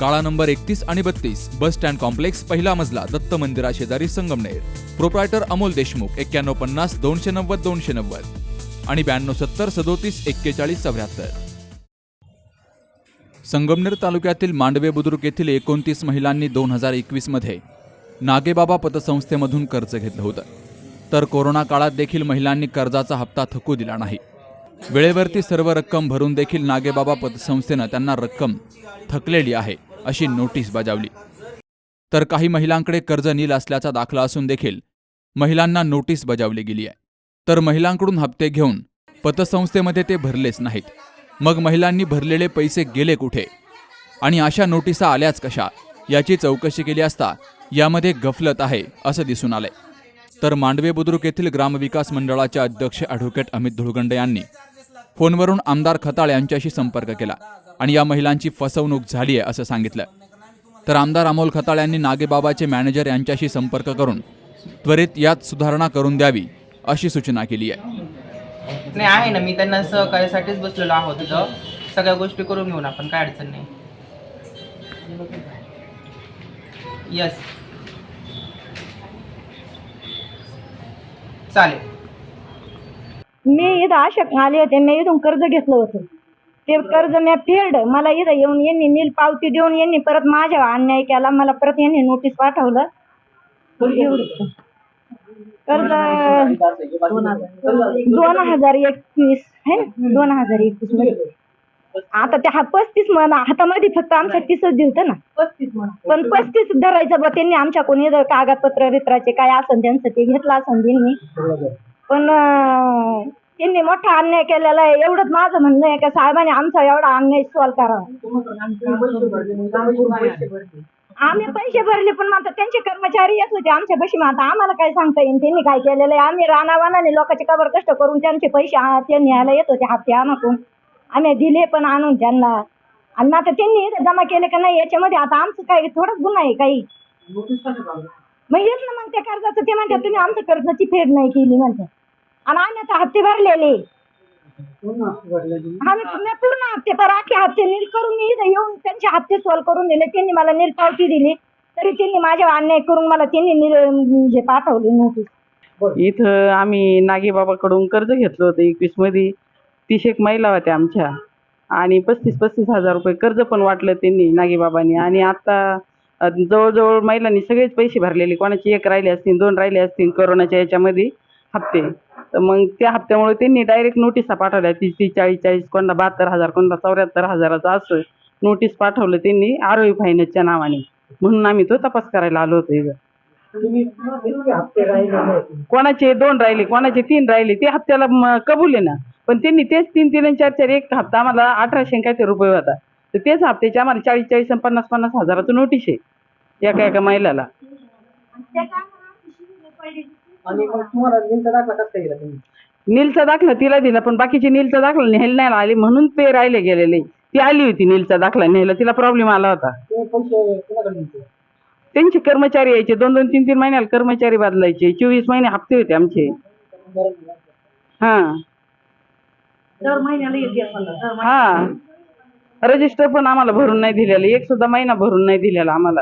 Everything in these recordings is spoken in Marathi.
काळा नंबर एकतीस आणि बत्तीस बस स्टँड कॉम्प्लेक्स पहिला मजला दत्त मंदिरा शेजारी संगमनेर. प्रोप्रायटर अमोल देशमुख एक्क्याण्णव पन्नास दोनशे नव्वद दोनशे नव्वद. आणि ब्याण्णव सत्तर सदोतीस एक्केचाळीस चौऱ्याहत्तर. संगमनेर तालुक्यातील मांडवे बुद्रुक येथील एकोणतीस महिलांनी दोन हजार एकवीसमध्ये नागेबाबा पतसंस्थेमधून कर्ज घेतलं होतं. तर कोरोना काळात देखील महिलांनी कर्जाचा हप्ता थकू दिला नाही. वेळेवरती सर्व रक्कम भरून देखील नागेबाबा पतसंस्थेनं त्यांना रक्कम थकलेली आहे. अशी नोटीस बजावली. तर काही महिलांकडे कर्ज नील असल्याचा दाखला असून देखील महिलांना नोटीस बजावली गेली आहे. तर महिलांकडून हप्ते घेऊन पतसंस्थेमध्ये ते भरलेच नाहीत. मग महिलांनी भरलेले पैसे गेले कुठे? आणि अशा नोटिसा आल्याच कशा? याची चौकशी केली असता यामध्ये गफलत आहे असं दिसून आलंय. तर मांडवे बुद्रुक येथील ग्रामविकास मंडळाचे अध्यक्ष ॲडव्होकेट अमित धुळगंडे यांनी फोनवरून आमदार खताळ यांच्याशी संपर्क केला आणि या महिलांची फसवणूक झाली आहे असं सांगितलं. तर आमदार अमोल खताळ यांनी नागेबाबाचे मॅनेजर यांच्याशी संपर्क करून त्वरित यात सुधारणा करून द्यावी अशी सूचना केली आहे. नाही आहे ना. मी त्यांना सहकार्यासाठीच बसलेलो आहोत सगळ्या गोष्टी करून घेऊन आपण काय अडचण नाही. यस चालेल. मी इथं अशक आले होते मी इथून कर्ज घेतलं होतं. ते कर्ज मी फेडलं. मला इथं येऊन यांनी नील पावती देऊन यांनी परत माझ्या अन्याय केला. मला परत यांनी नोटीस पाठवलं. कर्ज दोन हजार एकवीस. है ना? दोन हजार एकवीसमध्ये. आता ते हा पस्तीस म्हणा हातामध्ये फक्त आमच्या तीसच दिवतं ना? पण पस्तीस धरायचं बा त्यांनी आमच्या कोणी कागदपत्र रित्राचे काय असन त्यांचं ते घेतलं असन त्यांनी. पण त्यांनी मोठा अन्याय केलेला आहे. एवढंच माझं म्हणणं आहे का साहेबांनी आमचा एवढा अन्याय सॉल्व करावा. आम्ही पैसे भरले पण आता त्यांचे कर्मचारी येत होते आमच्या पैसे मग आता आम्हाला काय सांगता येईल? त्यांनी काय केलेलं आहे? आम्ही रानावानाने लोकांचे कबर कष्ट करून त्यांचे पैसे आ- ते न्यायला येत होते हप्ते आम्हाकडून आम्ही दिले पण आणून त्यांना. आणि मग आता त्यांनी इथं जमा केले का नाही याच्यामध्ये आता आमचं काही थोडंच गुन्हा आहे काही. मग येत ना मग त्या कर्जाचं. ते म्हणतात तुम्ही आमचं कर्जाची फेड नाही केली म्हणतात. आणि आम्ही आता हप्ते भरलेले. आम्ही मी पूर्ण हप्ते पर आखे हप्ते नील करून मी इथं येऊन त्यांचे हप्ते सॉल्व करून दिले. त्यांनी मला नील पावती दिली. तरी त्यांनी माझ्या अन्याय करून मला त्यांनी नील म्हणजे पाठवली नोटीस इथं आम्ही नागेबाबाकडून कर्ज घेतलं होतं एकवीसमध्ये तीस एक महिला होत्या आमच्या. आणि पस्तीस पस्तीस हजार रुपये कर्ज पण वाटलं त्यांनी नागेबाबांनी. आणि आता जवळजवळ महिलांनी सगळेच पैसे भरलेले. कोणाचे एक राहिले असतील दोन राहिले असतील कोरोनाच्या याच्यामध्ये हप्ते. तर मग त्या हप्त्यामुळे त्यांनी डायरेक्ट नोटिसा पाठवल्या. तीस तीस चाळीस चाळीस कोणता बहात्तर हजार कोणता चौऱ्याहत्तर हजाराचं असं नोटीस पाठवलं त्यांनी आरोही फायनान्सच्या नावाने. म्हणून आम्ही तो तपास करायला आलो होतो इथं. कोणाचे दोन राहिले कोणाचे तीन राहिले ते हप्त्याला म- कबूल आहे ना. पण त्यांनी तेच तीन तीन आणि चार चार एक हप्ता आम्हाला अठराशे काहीतरी रुपये होता. तर तेच हप्त्याचे आम्हाला चाळीस चाळीस आणि पन्नास पन्नास हजाराचं नोटीस आहे एका एका महिलाला. नीलचा दाखला तिला दिला पण बाकीचे नीलचा दाखला न्यायला नाही आले म्हणून ते राहिले गेलेले. ती आली होती नीलचा दाखला न्यायला तिला प्रॉब्लेम आला होता. त्यांचे कर्मचारी यायचे दोन दोन तीन तीन महिन्याला कर्मचारी बदलायचे चोवीस महिने हप्ते होते आमचे. हा. हा. रजिस्टर पण आम्हाला भरून नाही दिलेलं एक सुद्धा महिना भरून नाही दिलेला आम्हाला.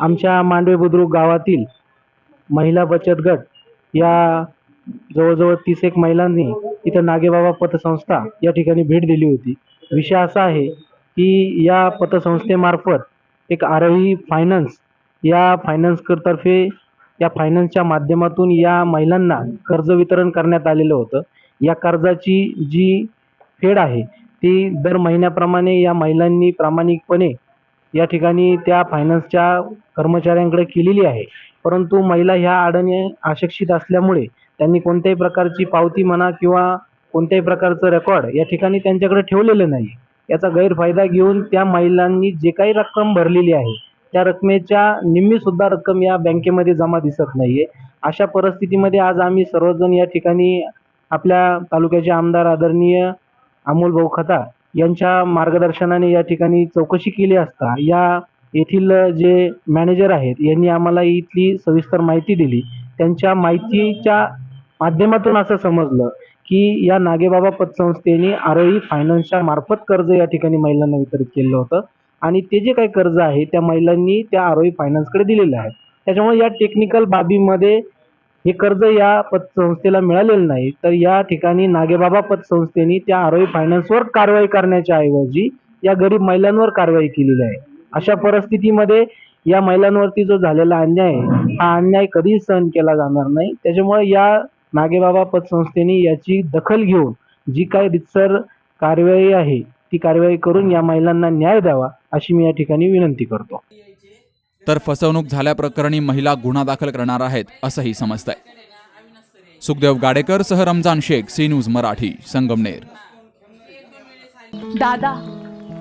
आमच्या मांडवे बुद्रुक गावातील महिला बचत गट या जवळजवळ तीस एक महिलांनी इथं नागेबाबा पतसंस्था या ठिकाणी भेट दिली होती. विषय असा आहे की या पतसंस्थेमार्फत एक आरवी फायनान्स या फायनान्सतर्फे या फायनान्सच्या माध्यमातून या महिलांना कर्ज वितरण करण्यात आलेलं होतं. या कर्जाची जी फेड आहे ती दर महिन्याप्रमाणे या महिलांनी प्रामाणिकपणे या ठिकाणी त्या फायनान्सच्या कर्मचाऱ्यांकडे केलेली आहे. परंतु महिला ह्या अडाणी अशिक्षित असल्यामुळे त्यांनी कोणत्याही प्रकारची पावती म्हणा किंवा कोणत्याही प्रकारचं रेकॉर्ड या ठिकाणी त्यांच्याकडे ठेवलेलं नाही याचा गैरफायदा घेऊन त्या महिलांनी जे काही रक्कम भरलेली आहे त्या रकमेच्या निम्मी सुद्धा रक्कम या बँकेमध्ये जमा दिसत नाहीये. अशा परिस्थितीमध्ये आज आम्ही सर्वजण या ठिकाणी आपल्या तालुक्याचे आमदार आदरणीय अमोल भाऊ खताळ यांच्या मार्गदर्शनाने या ठिकाणी चौकशी केली असता या येथील जे मॅनेजर आहेत यांनी आम्हाला इथली सविस्तर माहिती दिली. त्यांच्या माहितीच्या माध्यमातून असं समजलं की या नागेबाबा पतसंस्थेने आरोही फायनान्सच्या मार्फत कर्ज या ठिकाणी महिलांना वितरित केलं होतं. आणि ते जे काही कर्ज आहे त्या महिलांनी त्या आरोही फायनान्सकडे दिलेलं आहे त्याच्यामुळे या टेक्निकल बाबीमध्ये हे कर्ज या पतसंस्थेला मिळालेलं नाही. तर या ठिकाणी नागेबाबा पतसंस्थेने त्या आरोही फायनान्सवर कारवाई करण्याच्या ऐवजी या गरीब महिलांवर कारवाई केलेली आहे. अशा परिस्थितीमध्ये या महिलांवरती जो झालेला अन्याय आहे हा अन्याय कधीही सहन केला जाणार नाही. त्याच्यामुळे या नागेबाबा पतसंस्थेने याची दखल घेऊन जी काही रितसर कारवाई आहे ती कारवाई करून या महिलांना न्याय द्यावा अशी मी या ठिकाणी विनंती करतो. तर फसवणूक झाल्याप्रकरणी महिला गुन्हा दाखल करणार आहेत असंही समजतंय. सुखदेव गाडेकर सह रमजान शेख सी न्यूज मराठी संगमनेर. दादा